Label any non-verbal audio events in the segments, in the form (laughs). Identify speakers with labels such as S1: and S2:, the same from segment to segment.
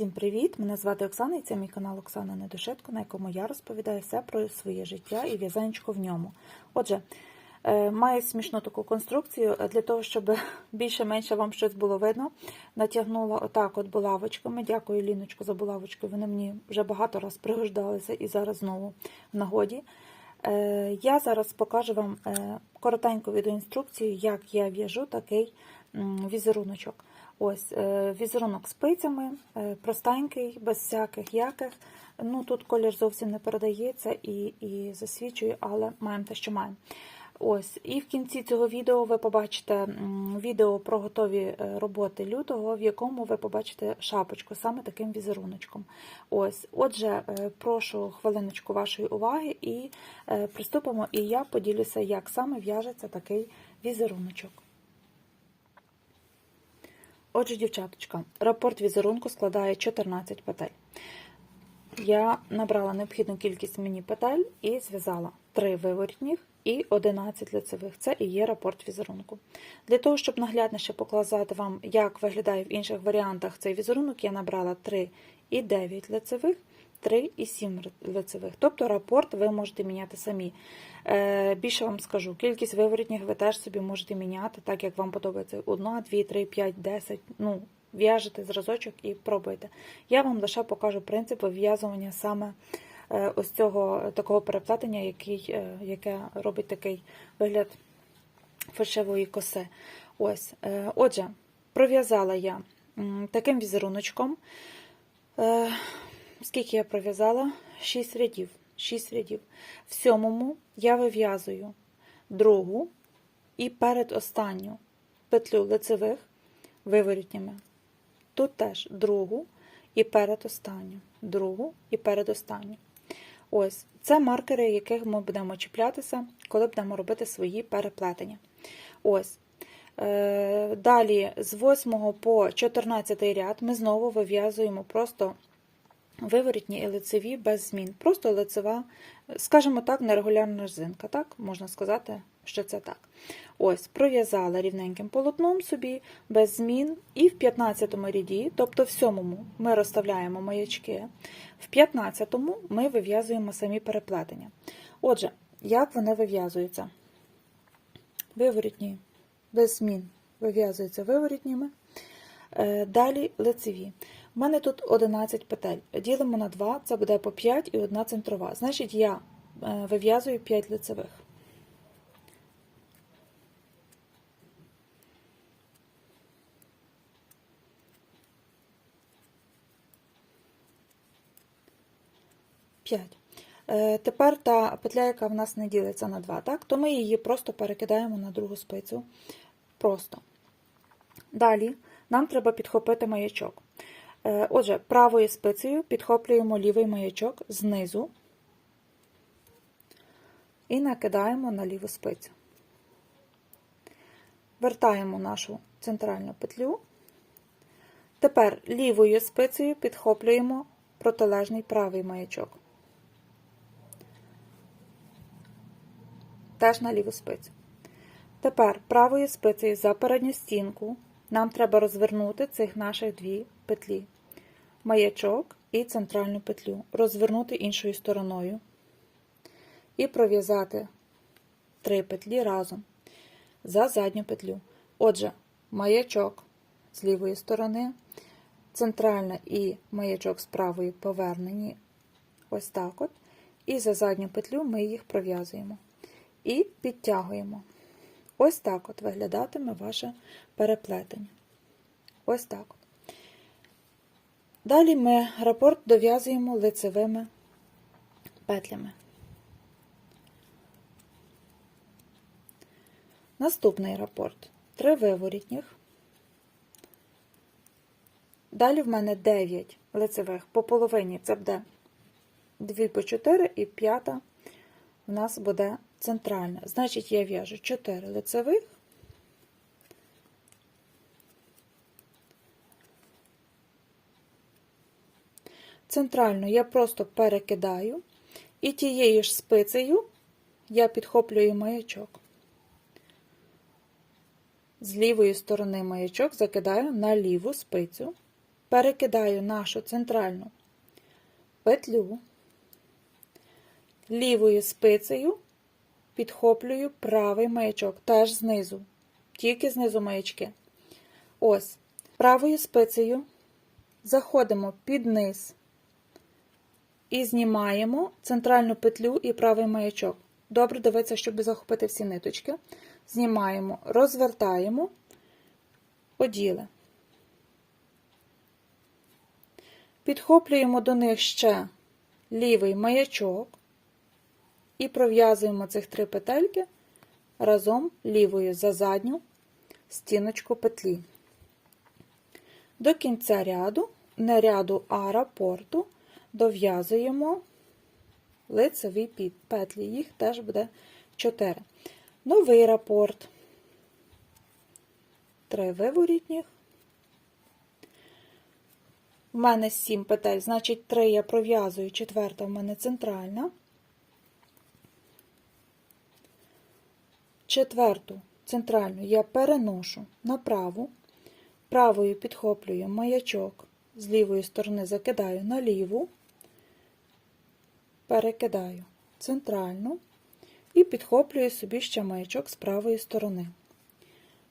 S1: Всім привіт! Мене звати Оксана і це мій канал Оксана Недошитко, на якому я розповідаю все про своє життя і в'язанечко в ньому. Отже, е, має смішну таку конструкцію для того, щоб (laughs) більше-менше вам щось було видно. Натягнула отак от булавочками. Дякую, Ліночку, за булавочки. Вони мені вже багато раз пригождалися і зараз знову в нагоді. Е, Я зараз покажу вам е, коротеньку відеоінструкцію, як я в'яжу такий візеруночок. Ось е, візерунок спицями, е, простенький, без всяких яких. Ну, Тут колір зовсім не передається і, і засвічує, але маємо те, що маємо. Ось, І в кінці цього відео ви побачите відео про готові е, роботи лютого, в якому ви побачите шапочку саме таким візеруночком. Ось, Отже, прошу хвилиночку вашої уваги і приступимо, і я поділюся, як саме в'яжеться такий візеруночок. Отже, дівчаточка, рапорт візерунку складає 14 петель. Я набрала необхідну кількість мені петель і зв'язала 3 виворітніх і 11 лицевих. Це і є рапорт візерунку. Для того, щоб наглядніше показати вам, як виглядає в інших варіантах цей візерунок, я набрала 3 і 9 лицевих, 3 і 7 лицевих. Тобто рапорт ви можете міняти самі. Е, Більше вам скажу, кількість виворітніх ви теж собі можете міняти, так як вам подобається 1, 2, 3, 5, 10. Ну, в'яжете зразочок і пробуйте. Я вам лише покажу принцип вив'язування саме е, ось цього такого переплетення, який, е, яке робить такий вигляд фальшивої коси. Ось, е, Отже, пров'язала я таким візеруночком. Скільки я пров'язала? 6 рядів. 6 рядів. В сьомому я вив'язую другу і передостанню петлю лицевих виворітніми. Тут теж другу і передостанню, другу і передостанню. Ось, це маркери, яких ми будемо чіплятися, коли будемо робити свої переплетення. Ось. Е, Далі з 8 по 14 ряд ми знову вив'язуємо просто виворітні і лицеві без змін. Просто лицева, скажімо так, нерегулярна резинка. Так, можна сказати, що це так. Ось, пров'язала рівненьким полотном собі, без змін, і в 15 ряді, тобто в 7 ми розставляємо маячки, в 15-му ми вив'язуємо самі переплетення. Отже, як вони вив'язуються? Виворітні, без змін вив'язуються виворітніми. Е, Далі лицеві. У мене тут 11 петель. Ділимо на 2, це буде по 5 і 1 центрова. Значить, я е, вив'язую 5 лицевих. П'ять. Е, Тепер та петля, яка в нас не ділиться на 2, так? то ми її просто перекидаємо на другу спицю. Просто. Далі нам треба підхопити маячок. Е, Отже, правою спицею підхоплюємо лівий маячок знизу і накидаємо на ліву спицю. Вертаємо нашу центральну петлю. Тепер лівою спицею підхоплюємо протилежний правий маячок. Теж на ліву спицю. Тепер правою спицею за передню стінку нам треба розвернути цих наших дві петлі. Маячок і центральну петлю. Розвернути іншою стороною. І пров'язати три петлі разом за задню петлю. Отже, маячок з лівої сторони, центральна і маячок з правої повернені ось так от. І за задню петлю ми їх пров'язуємо. І підтягуємо. Ось так от виглядатиме ваше переплетення. Ось так. Далі ми рапорт дов'язуємо лицевими петлями. Наступний рапорт. Три виворітніх. Далі в мене 9 лицевих. По половині це буде 2 по 4 і п'ята у нас буде центральна. Значить, я в'яжу 4 лицевих. Центральну я просто перекидаю, і тією ж спицею я підхоплюю маячок. З лівої сторони маячок закидаю на ліву спицю перекидаю нашу центральну петлю, лівою спицею підхоплюю правий маячок, теж знизу, тільки знизу маячки. Ось, правою спицею заходимо під низ і знімаємо центральну петлю і правий маячок. Добре дивитися, щоб захопити всі ниточки. Знімаємо, розвертаємо, оділи. Підхоплюємо до них ще лівий маячок і пров'язуємо цих три петельки разом лівою за задню стіночку петлі. До кінця ряду, не ряду, а рапорту, дов'язуємо лицеві петлі, їх теж буде 4. Новий рапорт, 3 виворітніх. У мене 7 петель, значить 3 я пров'язую, четверта в мене центральна. Четверту центральну я переношу на праву, правою підхоплюю маячок, з лівої сторони закидаю на ліву, перекидаю центральну і підхоплюю собі ще маячок з правої сторони.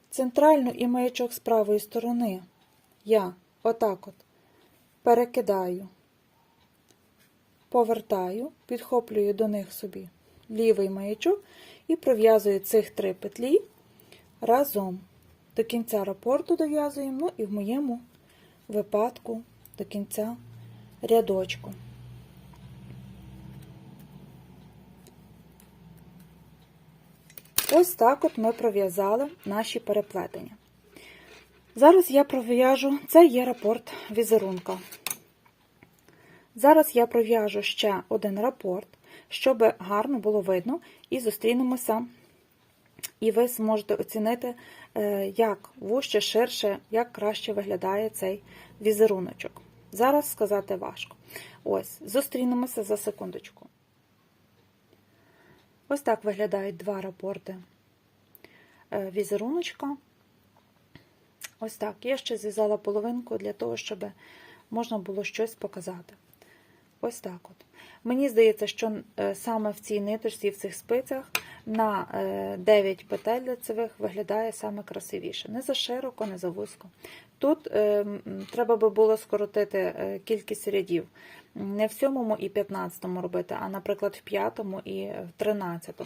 S1: Центральну і маячок з правої сторони я отак от перекидаю, повертаю, підхоплюю до них собі лівий маячок і пров'язую цих три петлі разом. До кінця рапорту дов'язуємо, ну і в моєму випадку до кінця рядочку. Ось так от ми пров'язали наші переплетення. Зараз я пров'яжу, це є рапорт візерунка. Зараз я пров'яжу ще один рапорт, щоб гарно було видно, і зустрінемося, і ви зможете оцінити, е, як вужче, ширше, як краще виглядає цей візеруночок. Зараз сказати важко. Ось, зустрінемося за секундочку. Ось так виглядають два рапорти е, візеруночка. Ось так. Я ще зв'язала половинку для того, щоб можна було щось показати. Ось так от. Мені здається, що е, саме в цій ниточці, в цих спицях на 9 петель лицевих виглядає саме красивіше. Не за широко, не за вузько. Тут е, треба би було скоротити е, кількість рядів. Не в 7 і 15 робити, а, наприклад, в 5 і в 13.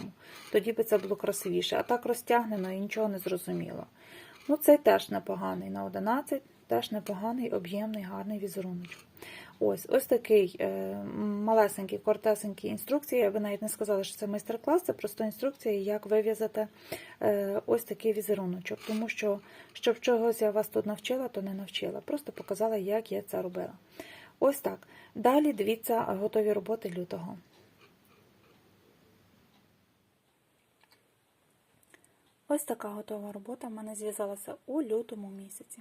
S1: Тоді би це було красивіше. А так розтягнено і нічого не зрозуміло. Ну, цей теж непоганий на 11, теж непоганий, об'ємний, гарний візеруночок. Ось ось такий е, малесенький, кортесенький інструкції. Я би навіть не сказала, що це майстер-клас, це просто інструкція, як вив'язати е, ось такий візеруночок. Тому що, щоб чогось я вас тут навчила, то не навчила. Просто показала, як я це робила. Ось так. Далі дивіться готові роботи лютого. Ось така готова робота в мене зв'язалася у лютому місяці.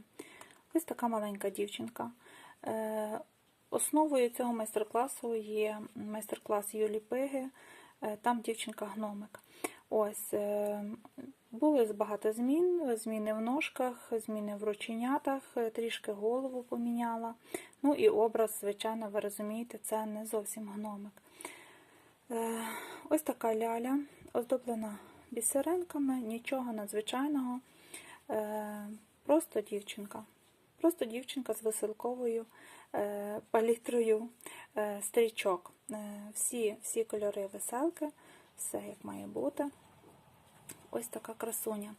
S1: Ось така маленька дівчинка. Е, Основою цього майстер-класу є майстер-клас Юлі Пиги, е, там дівчинка-гномик. Ось, е, Були багато змін, зміни в ножках, зміни в рученятах, трішки голову поміняла. Ну і образ, звичайно, ви розумієте, це не зовсім гномик. Ось така ляля, оздоблена бісеринками, нічого надзвичайного. Просто дівчинка. Просто дівчинка з веселковою палітрою стрічок. Всі, всі кольори веселки, все як має бути. Ось така красуня.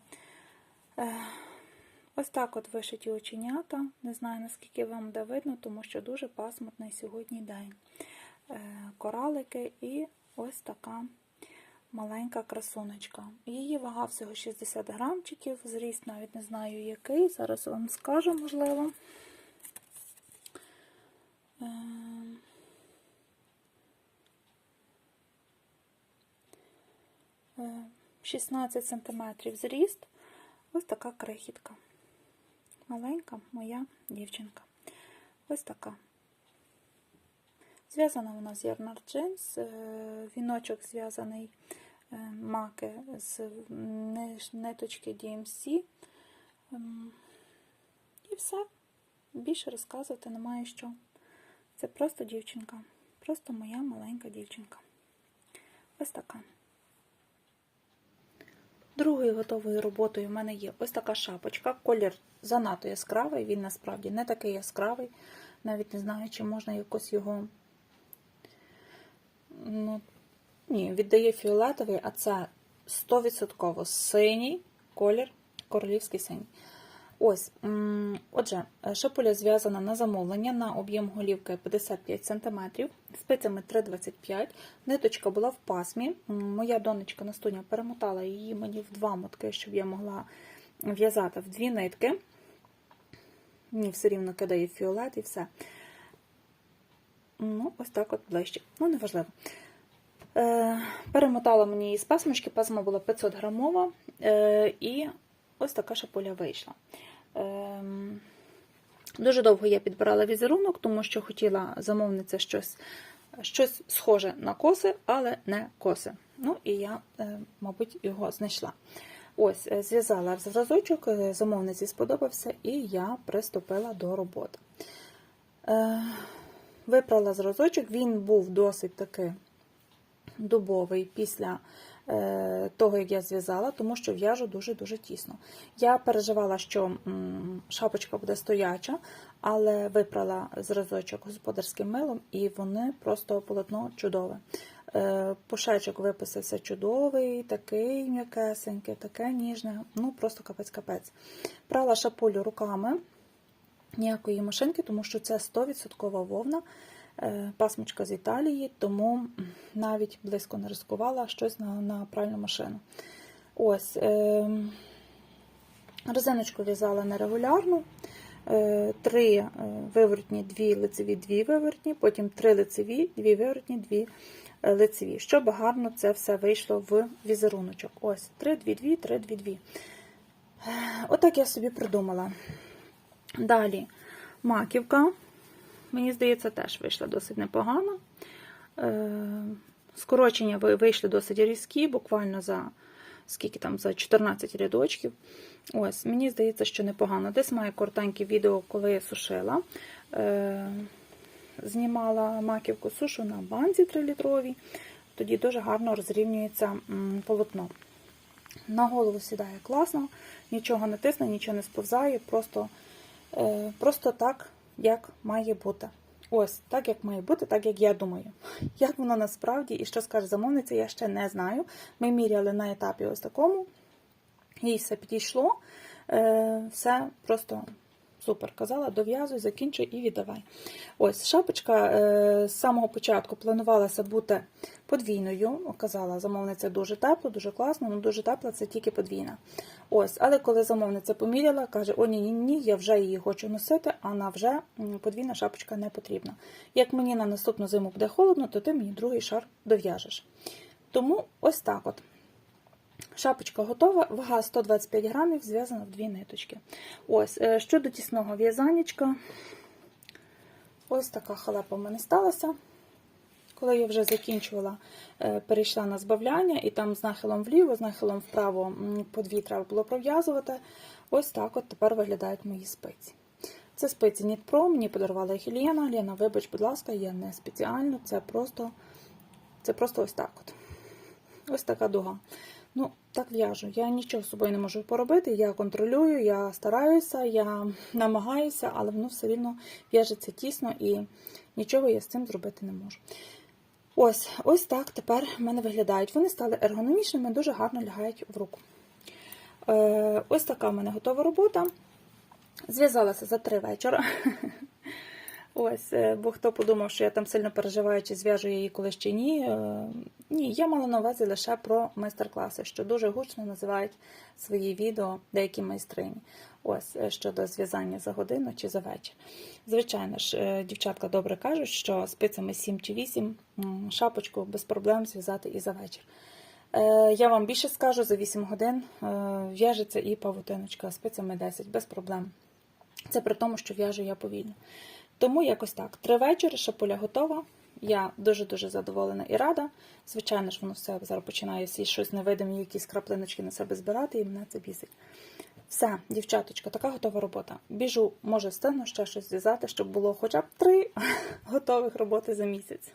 S1: Ось так от вишиті оченята. Не знаю, наскільки вам буде видно, тому що дуже пасмурний сьогодні день. Коралики і ось така маленька красуночка. Її вага всього 60 грамчиків, зріст навіть не знаю який. Зараз вам скажу, можливо. 16 см зріст. Ось така крихітка. Маленька моя дівчинка. Ось така. Зв'язана вона з ярнар джинс, віночок зв'язаний маки з ниточки DMC. І все. більше розказувати немає що. Це просто дівчинка. Просто моя маленька дівчинка. Ось така. Другою готовою роботою в мене є ось така шапочка. Колір занадто яскравий, він насправді не такий яскравий. Навіть не знаю, чи можна якось його. Ну, ні, віддає фіолетовий, а це 100% синій колір, королівський синій. Ось, отже, шапуля зв'язана на замовлення на об'єм голівки 55 см, спицями 3,25 Ниточка була в пасмі. Моя донечка Настуня перемотала її мені в два мотки, щоб я могла в'язати в дві нитки. Мені все рівно кидає фіолет і все. Ну, ось так от ближче. Ну, неважливо. Е, перемотала мені її з пасмочки, пасма була 500 грамова, е, і ось така шапуля вийшла. Е, дуже довго я підбирала візерунок, тому що хотіла замовниця щось, щось схоже на коси, але не коси. Ну, і я, е, мабуть, його знайшла. Ось, е, зв'язала зразочок, е, замовниці сподобався, і я приступила до роботи. Випрала зразочок, він був досить таки дубовий після того, як я зв'язала, тому що в'яжу дуже-дуже тісно. Я переживала, що шапочка буде стояча, але випрала зразочок господарським милом, і вони просто полотно чудове. Е, Пушечок виписався чудовий, такий м'якесенький, таке ніжне, ну просто капець-капець. Прала шапулю руками ніякої машинки, тому що це 100% вовна, е, пасмочка з Італії, тому навіть близько не ризикувала щось на, на пральну машину. Ось, е, резиночку в'язала нерегулярну. Е, Три е, виворотні, дві лицеві, дві виворотні, потім три лицеві, дві виворотні, дві е, лицеві. Щоб гарно це все вийшло в візеруночок. Ось, 3, 2, 2, 3, 2, 2. Отак я собі придумала. Далі маківка. Мені здається, теж вийшла досить непогано. Е, Скорочення вийшли досить різкі, буквально за скільки там, за 14 рядочків. Ось, мені здається, що непогано. Десь має коротеньке відео, коли я сушила. Е, Знімала маківку сушу на банці 3-літровій. Тоді дуже гарно розрівнюється полотно. На голову сідає класно, нічого не тисне, нічого не сповзає, просто, е, просто так, як має бути. Ось, так, як має бути, так як я думаю. Як воно насправді і що скаже замовниця, я ще не знаю. Ми міряли на етапі ось такому, їй все підійшло, е, все просто супер. Казала, дов'язуй, закінчуй і віддавай. Ось, шапочка е, з самого початку планувалася бути подвійною. Казала, замовниця дуже тепло, дуже класно, але дуже тепла це тільки подвійна. Ось, але коли замовниця поміряла, каже: О, ні, ні, ні, я вже її хочу носити, а на вже подвійна шапочка не потрібна. Як мені на наступну зиму буде холодно, то ти мені другий шар дов'яжеш. Тому ось так от. Шапочка готова, вага 125 грамів, зв'язана в дві ниточки. Ось, е, щодо тісного в'язанечка, ось така халепа в мене сталася. Коли я вже закінчувала, е, перейшла на збавляння, і там з нахилом вліво, з нахилом вправо по дві треба було пров'язувати. Ось так от тепер виглядають мої спиці. Це спиці Нітпро, мені подарувала їх Лена. Лена, вибач, будь ласка, я не спеціально, це просто, це просто ось так от. Ось така дуга. Ну, так в'яжу. Я нічого з собою не можу поробити. Я контролюю, я стараюся, я намагаюся, але воно все рівно в'яжеться тісно і нічого я з цим зробити не можу. Ось, ось так тепер в мене виглядають. Вони стали ергономічними, дуже гарно лягають в руку. Е, ось така в мене готова робота. Зв'язалася за три вечора. (laughs) Ось, е, бо хто подумав, що я там сильно переживаю, чи зв'яжу її колись чи ні. Е, Ні, я мала на увазі лише про майстер-класи, що дуже гучно називають свої відео деякі майстрині. Ось е, щодо зв'язання за годину чи за вечір. Звичайно ж, дівчатка добре кажуть, що спицями 7 чи 8 шапочку без проблем зв'язати і за вечір. Я вам більше скажу, за 8 годин в'яжеться і павутиночка спицями 10 без проблем. Це при тому, що в'яжу я повільно. Тому якось так. Три вечори, шапуля готова. Я дуже-дуже задоволена і рада. Звичайно ж, воно все зараз починає всі щось невидимі, якісь краплиночки на себе збирати, і мене це бісить. Все, дівчаточка, така готова робота. Біжу, може, встигну ще щось зв'язати, щоб було хоча б три (laughs) готових роботи за місяць.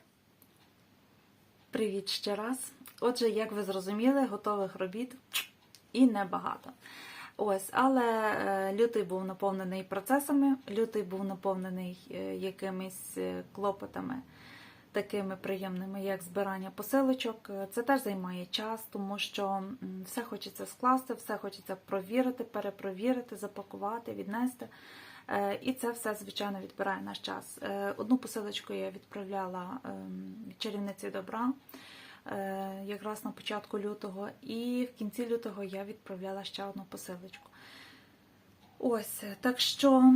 S1: Привіт ще раз. Отже, як ви зрозуміли, готових робіт і небагато. Ось, але е, лютий був наповнений процесами, лютий був наповнений е, якимись е, клопотами, такими приємними, як збирання посилочок. Це теж займає час, тому що все хочеться скласти, все хочеться провірити, перепровірити, запакувати, віднести. І це все, звичайно, відбирає наш час. Одну посилочку я відправляла ем, чарівниці добра якраз на початку лютого, і в кінці лютого я відправляла ще одну посилочку. Ось, е, так що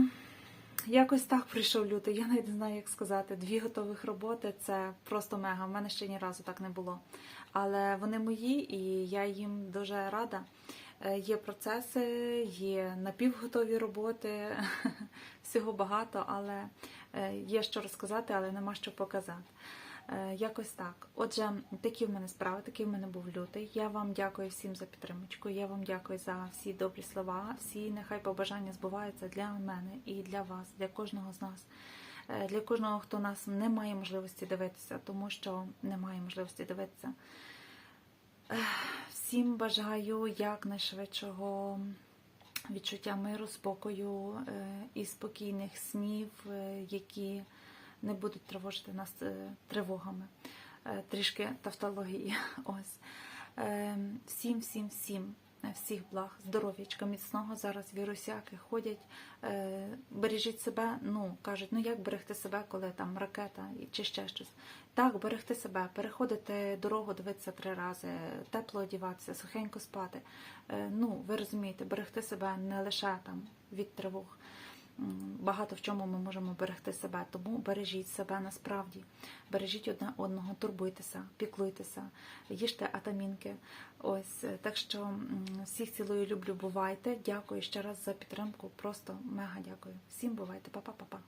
S1: якось так прийшов лютий. Я навіть не знаю, як сказати. Дві готових роботи це просто мега. В мене ще ні разу так не було. Але вони мої, і я їм дуже рада. Е, Є процеси, є напівготові роботи, (laughs) всього багато, але е, є що розказати, але нема що показати. Е, Якось так. Отже, такі в мене справи, такий в мене був лютий. Я вам дякую всім за підтримочку. Я вам дякую за всі добрі слова. Всі нехай побажання збуваються для мене і для вас, для кожного з нас. Е, Для кожного, хто нас не має можливості дивитися, тому що не має можливості дивитися. Всім бажаю якнайшвидшого відчуття миру, спокою е, і спокійних снів, е, які не будуть тривожити нас е, тривогами. Е, Трішки тавтології. (laughs) Ось. Е, Всім, всім, всім. Всіх благ, здоров'ячка, міцного зараз вірусяки ходять. Бережіть себе, ну кажуть, ну як берегти себе, коли там ракета чи ще щось. Так, берегти себе, переходити дорогу, дивитися три рази, тепло одіватися, сухенько спати. Ну, ви розумієте, берегти себе не лише там від тривог. Багато в чому ми можемо берегти себе, тому бережіть себе насправді. Бережіть одне одного, турбуйтеся, піклуйтеся, їжте атамінки. Ось е, так що всіх цілую, люблю, бувайте. Дякую ще раз за підтримку. Просто мега дякую. Всім бувайте, па-па-па-па.